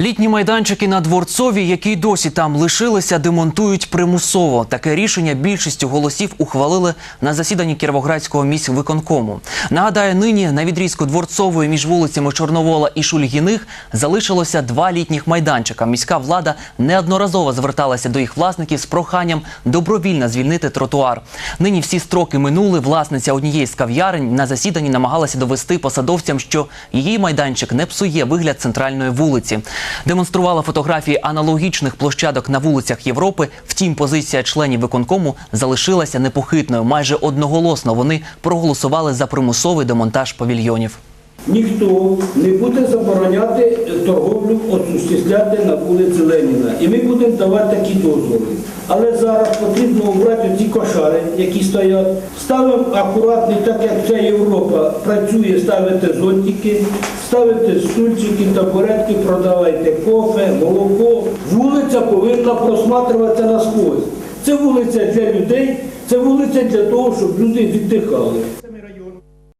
Літні майданчики на дворцові, які досі там лишилися, демонтують примусово. Таке рішення більшістю голосів ухвалили на засіданні Кіровоградського міськвиконкому. Нагадаю, нині на відрізку дворцової між вулицями Чорновола і Шульгіних залишилося два літніх майданчика. Міська влада неодноразово зверталася до їх власників з проханням добровільно звільнити тротуар. Нині всі строки минули. Власниця однієї з кав'ярень на засіданні намагалася довести посадовцям, що її майданчик не псує вигляд центральної вулиці. Демонструвала фотографії аналогічних площадок на вулицях Європи. Втім, позиція членів виконкому залишилася непохитною. Майже одноголосно вони проголосували за примусовий демонтаж павільйонів. Ніхто не буде забороняти торговлю осуществляти на вулиці Леніна. І ми будемо давати такі дозволи. Але зараз потрібно обрати ці кошари, які стоять. Ставимо акуратно, так як вся Європа працює, ставите зонтики, ставите стульчики, табуретки, продавайте кофе, молоко. Вулиця повинна просматриватися насквозь. Це вулиця для людей, це вулиця для того, щоб люди віддихали.